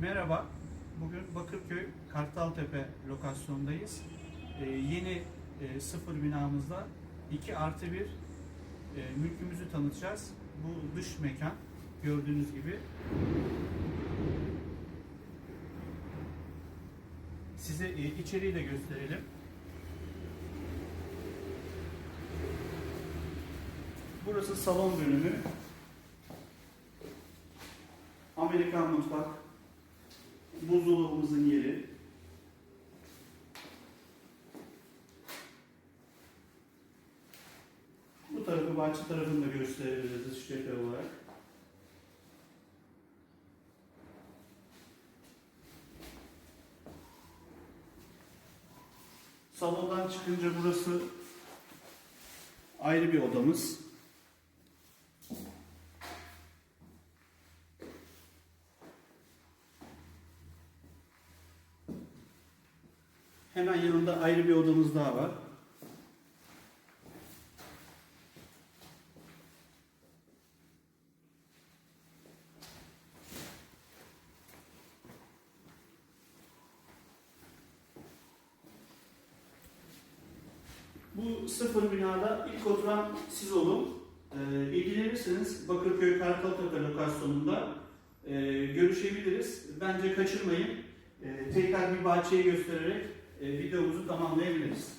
Merhaba. Bugün Bakırköy Kartaltepe lokasyondayız. Ee, yeni e, sıfır binamızda 2 artı 1 e, mülkümüzü tanıtacağız. Bu dış mekan gördüğünüz gibi. Size e, içeriği de gösterelim. Burası salon bölümü. Amerikan mutfak, buzdolabımızın yeri. Bu tarafı bahçe tarafını da gösterebiliriz dış cephe olarak. Salondan çıkınca burası ayrı bir odamız. Hemen yanında ayrı bir odamız daha var. Bu sıfır binada ilk oturan siz olun. Ee, ilgilenirseniz Bakırköy Kartaltepe lokasyonunda e, görüşebiliriz. Bence kaçırmayın. Ee, tekrar bir bahçeyi göstererek e, videomuzu tamamlayabiliriz.